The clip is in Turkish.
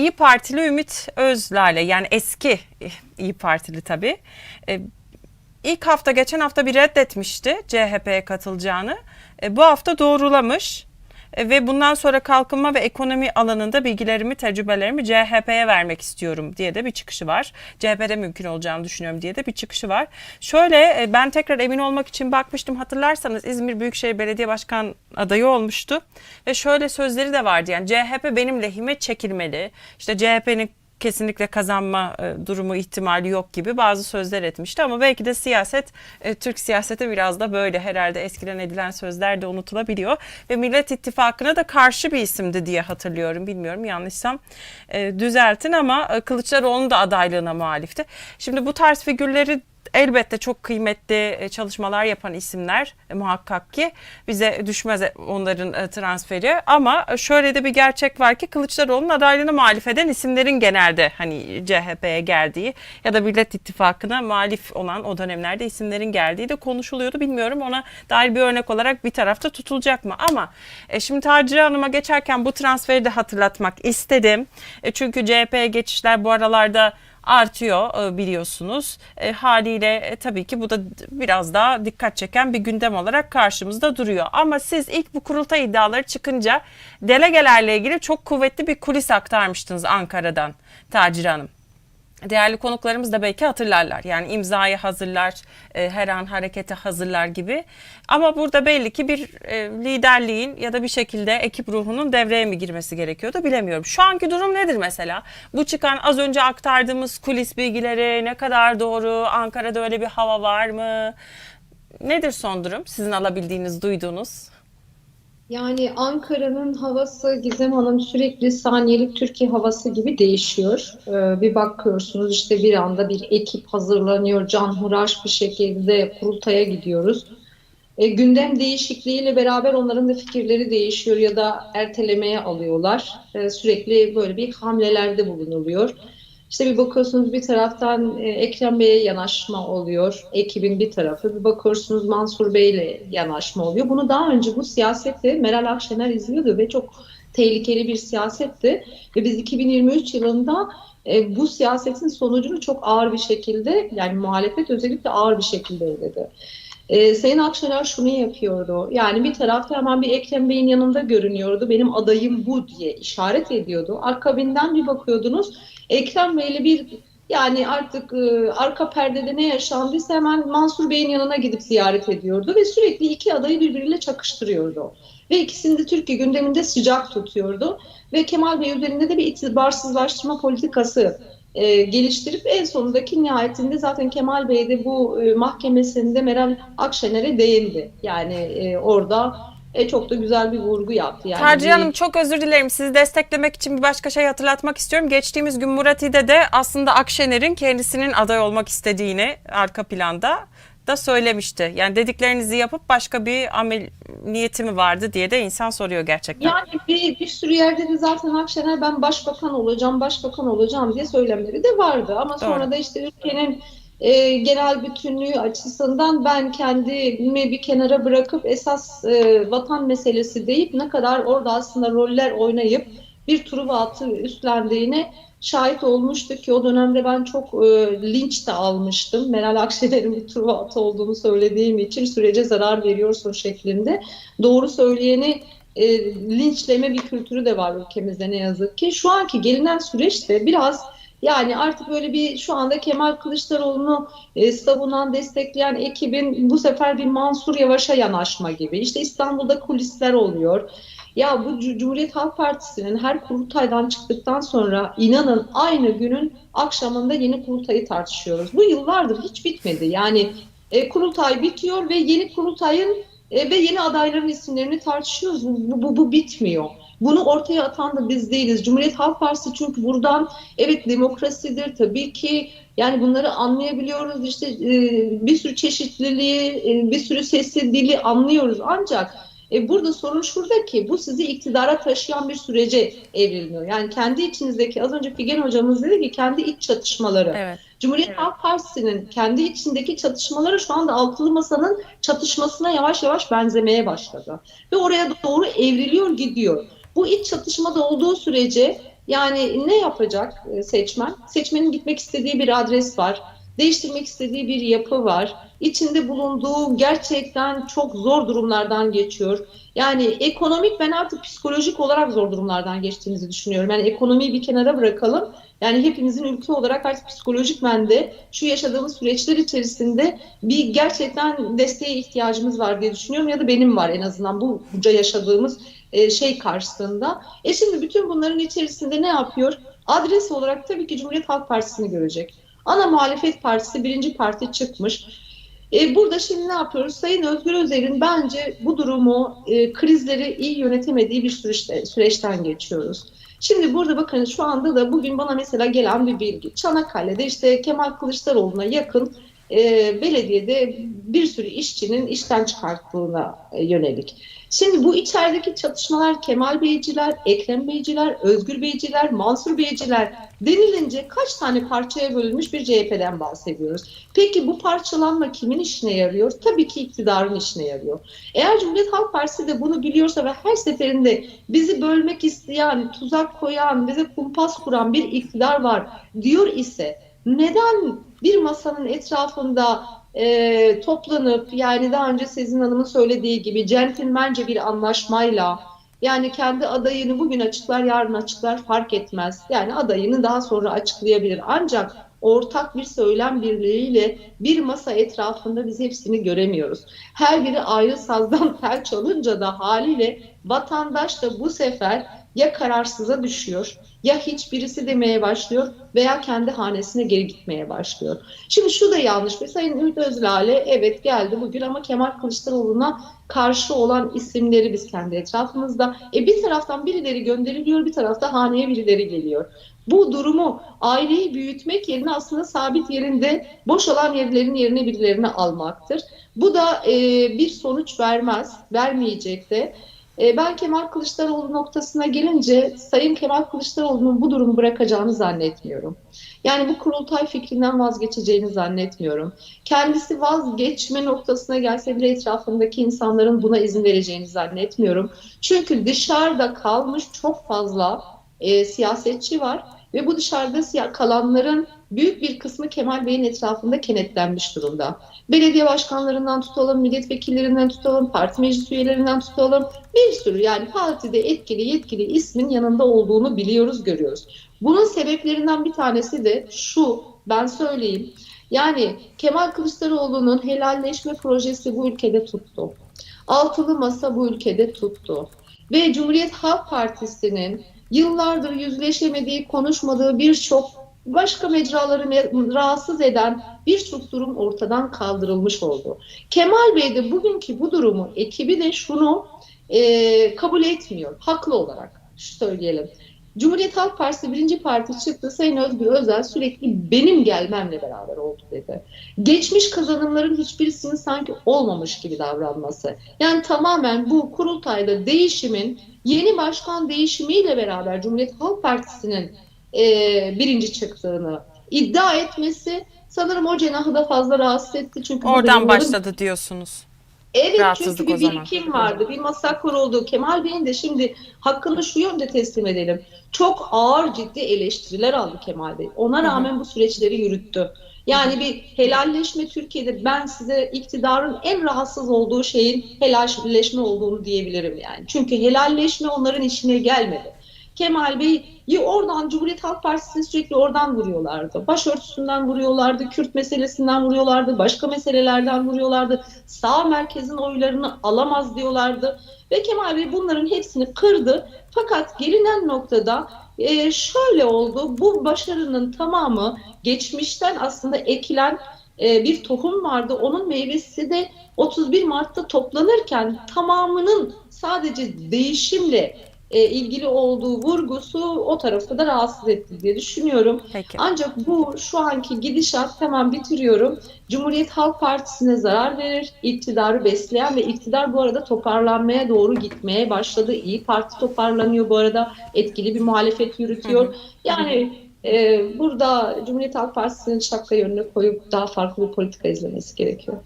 İyi Partili Ümit Özlale yani eski İyi Partili tabii. E, ilk hafta geçen hafta bir reddetmişti CHP'ye katılacağını. E, bu hafta doğrulamış. E, ve bundan sonra kalkınma ve ekonomi alanında bilgilerimi, tecrübelerimi CHP'ye vermek istiyorum diye de bir çıkışı var. CHP'de mümkün olacağını düşünüyorum diye de bir çıkışı var. Şöyle e, ben tekrar emin olmak için bakmıştım hatırlarsanız İzmir Büyükşehir Belediye Başkan adayı olmuştu. Ve şöyle sözleri de vardı yani CHP benim lehime çekilmeli. İşte CHP'nin kesinlikle kazanma e, durumu ihtimali yok gibi bazı sözler etmişti. Ama belki de siyaset e, Türk siyaseti biraz da böyle. Herhalde eskiden edilen sözler de unutulabiliyor. Ve Millet İttifakı'na da karşı bir isimdi diye hatırlıyorum. Bilmiyorum yanlışsam e, düzeltin ama e, Kılıçdaroğlu'nun da adaylığına muhalifti. Şimdi bu tarz figürleri elbette çok kıymetli e, çalışmalar yapan isimler e, muhakkak ki bize düşmez onların e, transferi ama şöyle de bir gerçek var ki Kılıçdaroğlu'nun adaylığına muhalif eden isimlerin genelde hani CHP'ye geldiği ya da Millet İttifakı'na muhalif olan o dönemlerde isimlerin geldiği de konuşuluyordu. Bilmiyorum ona dair bir örnek olarak bir tarafta tutulacak mı ama şimdi Taciye Hanım'a geçerken bu transferi de hatırlatmak istedim. Çünkü CHP'ye geçişler bu aralarda artıyor e, biliyorsunuz. E, haliyle e, tabii ki bu da biraz daha dikkat çeken bir gündem olarak karşımızda duruyor. Ama siz ilk bu kurultay iddiaları çıkınca delegelerle ilgili çok kuvvetli bir kulis aktarmıştınız Ankara'dan Tacir Hanım. Değerli konuklarımız da belki hatırlarlar. Yani imzayı hazırlar, e, her an harekete hazırlar gibi. Ama burada belli ki bir e, liderliğin ya da bir şekilde ekip ruhunun devreye mi girmesi gerekiyordu bilemiyorum. Şu anki durum nedir mesela? Bu çıkan az önce aktardığımız kulis bilgileri ne kadar doğru? Ankara'da öyle bir hava var mı? Nedir son durum? Sizin alabildiğiniz, duyduğunuz? Yani Ankara'nın havası Gizem Hanım sürekli saniyelik Türkiye havası gibi değişiyor. Ee, bir bakıyorsunuz işte bir anda bir ekip hazırlanıyor, canhıraş bir şekilde kurultaya gidiyoruz. E, gündem değişikliğiyle beraber onların da fikirleri değişiyor ya da ertelemeye alıyorlar. E, sürekli böyle bir hamlelerde bulunuluyor. İşte bir bakıyorsunuz bir taraftan e, Ekrem Bey'e yanaşma oluyor, ekibin bir tarafı. Bir bakıyorsunuz Mansur Bey'le yanaşma oluyor. Bunu daha önce bu siyasette Meral Akşener izliyordu ve çok tehlikeli bir siyasetti. Ve biz 2023 yılında e, bu siyasetin sonucunu çok ağır bir şekilde yani muhalefet özellikle ağır bir şekilde ödedi. Ee, Sayın Akşener şunu yapıyordu. Yani bir tarafta hemen bir Ekrem Bey'in yanında görünüyordu. Benim adayım bu diye işaret ediyordu. Akabinden bir bakıyordunuz. Ekrem Bey'le bir yani artık e, arka perdede ne yaşandıysa hemen Mansur Bey'in yanına gidip ziyaret ediyordu ve sürekli iki adayı birbiriyle çakıştırıyordu. Ve ikisini de Türkiye gündeminde sıcak tutuyordu. Ve Kemal Bey üzerinde de bir itibarsızlaştırma politikası e, geliştirip en sonundaki nihayetinde zaten Kemal Bey de bu e, mahkemesinde Meral Akşener'e değindi. Yani e, orada e, çok da güzel bir vurgu yaptı. Yani Tercih Hanım çok özür dilerim. Sizi desteklemek için bir başka şey hatırlatmak istiyorum. Geçtiğimiz gün Murati'de de aslında Akşener'in kendisinin aday olmak istediğini arka planda da söylemişti. Yani dediklerinizi yapıp başka bir amel niyeti mi vardı diye de insan soruyor gerçekten. Yani bir, bir sürü yerde de zaten Akşener ben başbakan olacağım, başbakan olacağım diye söylemleri de vardı. Ama sonra Doğru. da işte ülkenin e, genel bütünlüğü açısından ben kendimi bir kenara bırakıp esas e, vatan meselesi deyip ne kadar orada aslında roller oynayıp bir Truva atı üstlendiğine şahit olmuştu ki o dönemde ben çok e, linç de almıştım. Meral Akşener'in bir Truva atı olduğunu söylediğim için sürece zarar veriyorsun şeklinde. Doğru söyleyeni e, linçleme bir kültürü de var ülkemizde ne yazık ki. Şu anki gelinen süreçte biraz yani artık böyle bir şu anda Kemal Kılıçdaroğlu'nu e, savunan, destekleyen ekibin bu sefer bir Mansur Yavaş'a yanaşma gibi. İşte İstanbul'da kulisler oluyor. Ya bu Cu- Cumhuriyet Halk Partisi'nin her kurultaydan çıktıktan sonra inanın aynı günün akşamında yeni kurultayı tartışıyoruz. Bu yıllardır hiç bitmedi. Yani e, kurultay bitiyor ve yeni kurultayın e, ve yeni adayların isimlerini tartışıyoruz. Bu, bu, bu bitmiyor. Bunu ortaya atan da biz değiliz. Cumhuriyet Halk Partisi çünkü buradan evet demokrasidir tabii ki yani bunları anlayabiliyoruz. İşte e, bir sürü çeşitliliği, e, bir sürü sesi, dili anlıyoruz. Ancak e, burada sorun şurada ki bu sizi iktidara taşıyan bir sürece evriliyor. Yani kendi içinizdeki az önce Figen hocamız dedi ki kendi iç çatışmaları. Evet. Cumhuriyet Halk Partisi'nin kendi içindeki çatışmaları şu anda altılı masanın çatışmasına yavaş yavaş benzemeye başladı. Ve oraya doğru evriliyor gidiyor. Bu iç çatışmada olduğu sürece Yani ne yapacak e, seçmen? Seçmenin gitmek istediği bir adres var. Değiştirmek istediği bir yapı var. İçinde bulunduğu gerçekten çok zor durumlardan geçiyor. Yani ekonomik ben artık psikolojik olarak zor durumlardan geçtiğimizi düşünüyorum. Yani ekonomiyi bir kenara bırakalım. Yani hepimizin ülke olarak artık psikolojik bende şu yaşadığımız süreçler içerisinde bir gerçekten desteğe ihtiyacımız var diye düşünüyorum ya da benim var en azından bu bunca yaşadığımız e, şey karşısında. E şimdi bütün bunların içerisinde ne yapıyor? Adres olarak tabii ki Cumhuriyet Halk Partisi'ni görecek. Ana muhalefet partisi birinci parti çıkmış. E, burada şimdi ne yapıyoruz? Sayın Özgür Özel'in bence bu durumu, e, krizleri iyi yönetemediği bir süreçte, süreçten geçiyoruz. Şimdi burada bakın şu anda da bugün bana mesela gelen bir bilgi. Çanakkale'de işte Kemal Kılıçdaroğlu'na yakın e, belediyede bir sürü işçinin işten çıkarttığına e, yönelik. Şimdi bu içerideki çatışmalar Kemal Beyciler, Ekrem Beyciler, Özgür Beyciler, Mansur Beyciler denilince kaç tane parçaya bölünmüş bir CHP'den bahsediyoruz. Peki bu parçalanma kimin işine yarıyor? Tabii ki iktidarın işine yarıyor. Eğer Cumhuriyet Halk Partisi de bunu biliyorsa ve her seferinde bizi bölmek isteyen, tuzak koyan, bize kumpas kuran bir iktidar var diyor ise neden bir masanın etrafında e, toplanıp yani daha önce Sezin Hanım'ın söylediği gibi centilmence bir anlaşmayla yani kendi adayını bugün açıklar yarın açıklar fark etmez. Yani adayını daha sonra açıklayabilir. Ancak ortak bir söylem birliğiyle bir masa etrafında biz hepsini göremiyoruz. Her biri ayrı sazdan tel çalınca da haliyle vatandaş da bu sefer ya kararsıza düşüyor ya hiçbirisi demeye başlıyor veya kendi hanesine geri gitmeye başlıyor. Şimdi şu da yanlış. Mesela Sayın Ümit Özlale evet geldi bugün ama Kemal Kılıçdaroğlu'na karşı olan isimleri biz kendi etrafımızda. E bir taraftan birileri gönderiliyor, bir tarafta haneye birileri geliyor. Bu durumu aileyi büyütmek yerine aslında sabit yerinde boş olan yerlerin yerine birilerini almaktır. Bu da e, bir sonuç vermez, vermeyecek de. E, ben Kemal Kılıçdaroğlu noktasına gelince Sayın Kemal Kılıçdaroğlu'nun bu durumu bırakacağını zannetmiyorum. Yani bu kurultay fikrinden vazgeçeceğini zannetmiyorum. Kendisi vazgeçme noktasına gelse bile etrafındaki insanların buna izin vereceğini zannetmiyorum. Çünkü dışarıda kalmış çok fazla e, siyasetçi var ve bu dışarıda kalanların büyük bir kısmı Kemal Bey'in etrafında kenetlenmiş durumda. Belediye başkanlarından tutalım, milletvekillerinden tutalım, parti meclis üyelerinden tutalım. Bir sürü yani partide etkili yetkili ismin yanında olduğunu biliyoruz, görüyoruz. Bunun sebeplerinden bir tanesi de şu, ben söyleyeyim. Yani Kemal Kılıçdaroğlu'nun helalleşme projesi bu ülkede tuttu. Altılı masa bu ülkede tuttu. Ve Cumhuriyet Halk Partisi'nin yıllardır yüzleşemediği, konuşmadığı birçok başka mecraları me- rahatsız eden birçok durum ortadan kaldırılmış oldu. Kemal Bey de bugünkü bu durumu, ekibi de şunu e, kabul etmiyor. Haklı olarak söyleyelim. Cumhuriyet Halk Partisi birinci parti çıktı. Sayın Özgür Özel sürekli benim gelmemle beraber oldu dedi. Geçmiş kazanımların hiçbirisinin sanki olmamış gibi davranması. Yani tamamen bu kurultayda değişimin yeni başkan değişimiyle beraber Cumhuriyet Halk Partisi'nin e, birinci çıktığını iddia etmesi sanırım o cenahı da fazla rahatsız etti. Çünkü Oradan başladı diyorsunuz. Evet Rahatsızlık çünkü bir birikim vardı, bir masa kuruldu. Kemal Bey'in de şimdi hakkını şu yönde teslim edelim. Çok ağır ciddi eleştiriler aldı Kemal Bey. Ona rağmen bu süreçleri yürüttü. Yani bir helalleşme Türkiye'de ben size iktidarın en rahatsız olduğu şeyin helalleşme olduğunu diyebilirim yani. Çünkü helalleşme onların işine gelmedi. Kemal Bey'i oradan Cumhuriyet Halk Partisi'ni sürekli oradan vuruyorlardı. Başörtüsünden vuruyorlardı, Kürt meselesinden vuruyorlardı, başka meselelerden vuruyorlardı. Sağ merkezin oylarını alamaz diyorlardı. Ve Kemal Bey bunların hepsini kırdı. Fakat gelinen noktada e, şöyle oldu. Bu başarının tamamı geçmişten aslında ekilen e, bir tohum vardı. Onun meyvesi de 31 Mart'ta toplanırken tamamının sadece değişimle e, ilgili olduğu vurgusu o tarafı da rahatsız etti diye düşünüyorum. Peki. Ancak bu şu anki gidişat hemen bitiriyorum. Cumhuriyet Halk Partisi'ne zarar verir. iktidarı besleyen ve iktidar bu arada toparlanmaya doğru gitmeye başladı. İyi Parti toparlanıyor bu arada. Etkili bir muhalefet yürütüyor. Yani e, burada Cumhuriyet Halk Partisi'nin şapka yönüne koyup daha farklı bir politika izlemesi gerekiyor.